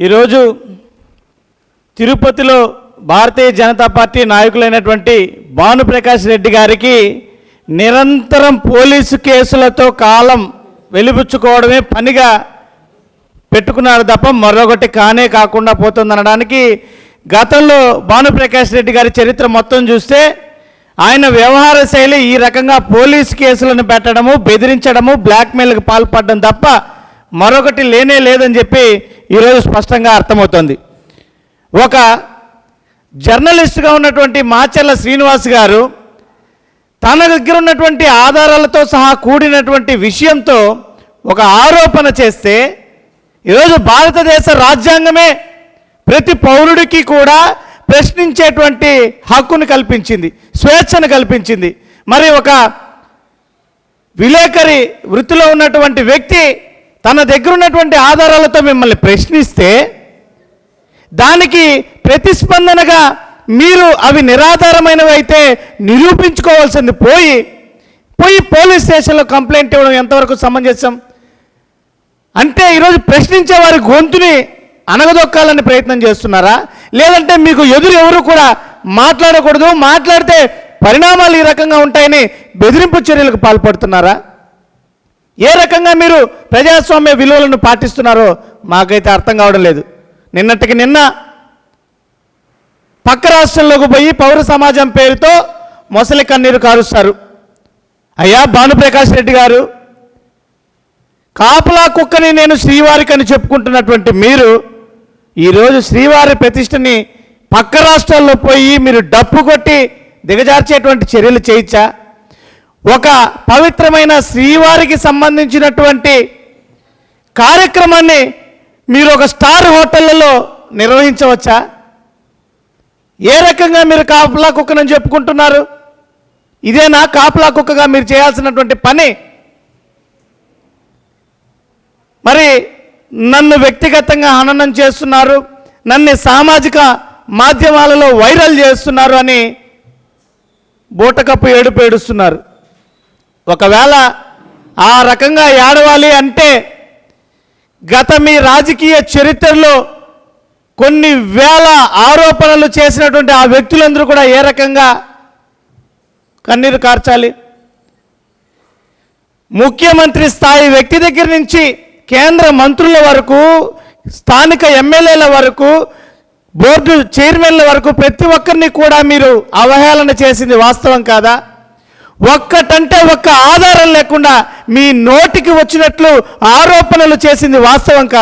ఈరోజు తిరుపతిలో భారతీయ జనతా పార్టీ నాయకులైనటువంటి భానుప్రకాష్ రెడ్డి గారికి నిరంతరం పోలీసు కేసులతో కాలం వెలిబుచ్చుకోవడమే పనిగా పెట్టుకున్నారు తప్ప మరొకటి కానే కాకుండా పోతుందనడానికి గతంలో భానుప్రకాష్ రెడ్డి గారి చరిత్ర మొత్తం చూస్తే ఆయన వ్యవహార శైలి ఈ రకంగా పోలీసు కేసులను పెట్టడము బెదిరించడము బ్లాక్మెయిల్కి పాల్పడడం తప్ప మరొకటి లేనే లేదని చెప్పి ఈరోజు స్పష్టంగా అర్థమవుతుంది. ఒక జర్నలిస్ట్గా ఉన్నటువంటి మాచర్ల శ్రీనివాస్ గారు తన దగ్గర ఉన్నటువంటి ఆధారాలతో సహా కూడినటువంటి విషయంతో ఒక ఆరోపణ చేస్తే ఈరోజు భారతదేశ రాజ్యాంగమే ప్రతి పౌరుడికి కూడా ప్రశ్నించేటువంటి హక్కును కల్పించింది స్వేచ్ఛను కల్పించింది. మరి ఒక విలేకరి వృత్తిలో ఉన్నటువంటి వ్యక్తి తన దగ్గర ఉన్నటువంటి ఆధారాలతో మిమ్మల్ని ప్రశ్నిస్తే దానికి ప్రతిస్పందనగా మీరు అవి నిరాధారమైనవి అయితే నిరూపించుకోవాల్సింది పోయి పోయి పోలీస్ స్టేషన్లో కంప్లైంట్ ఇవ్వడం ఎంతవరకు సమంజసం? అంటే ఈరోజు ప్రశ్నించే వారి గొంతుని అనగదొక్కాలని ప్రయత్నం చేస్తున్నారా? లేదంటే మీకు ఎదురు ఎవరు కూడా మాట్లాడకూడదు మాట్లాడితే పరిణామాలు ఈ రకంగా ఉంటాయని బెదిరింపు చర్యలకు పాల్పడుతున్నారా? ఏ రకంగా మీరు ప్రజాస్వామ్య విలువలను పాటిస్తున్నారో మాకైతే అర్థం కావడం లేదు. నిన్నటికి నిన్న పక్క రాష్ట్రంలోకి పోయి పౌర సమాజం పేరుతో మొసలి కన్నీరు కారుస్తారు. అయ్యా భానుప్రకాష్ రెడ్డి గారు కాపలా కుక్కని నేను శ్రీవారికి అని చెప్పుకుంటున్నటువంటి మీరు ఈరోజు శ్రీవారి ప్రతిష్టని పక్క రాష్ట్రాల్లో పోయి మీరు డప్పు కొట్టి దిగజార్చేటువంటి చర్యలు చేయొచ్చా ఒక పవిత్రమైన శ్రీవారికి సంబంధించినటువంటి కార్యక్రమాన్ని మీరు ఒక స్టార్ హోటళ్ళలో నిర్వహించవచ్చా? ఏ రకంగా మీరు కాపలా కుక్కనని చెప్పుకుంటున్నారు? ఇదేనా కాపలా కుక్కగా మీరు చేయాల్సినటువంటి పని? మరి నన్ను వ్యక్తిగతంగా హననం చేస్తున్నారు నన్ను సామాజిక మాధ్యమాలలో వైరల్ చేస్తున్నారు అని బూటకప్పు ఏడుపు ఏడుస్తున్నారు. ఒకవేళ ఆ రకంగా ఏడవాలి అంటే గత మీ రాజకీయ చరిత్రలో కొన్ని వేల ఆరోపణలు చేసినటువంటి ఆ వ్యక్తులందరూ కూడా ఏ రకంగా కన్నీరు కార్చాలి? ముఖ్యమంత్రి స్థాయి వ్యక్తి దగ్గర నుంచి కేంద్ర మంత్రుల వరకు స్థానిక ఎమ్మెల్యేల వరకు బోర్డు చైర్మన్ల వరకు ప్రతి ఒక్కరిని కూడా మీరు అవహేళన చేసింది వాస్తవం కాదా? ఒక్కటంటే ఒక్క ఆధారం లేకుండా మీ నోటికి వచ్చినట్లు ఆరోపణలు చేసింది వాస్తవం కాదు.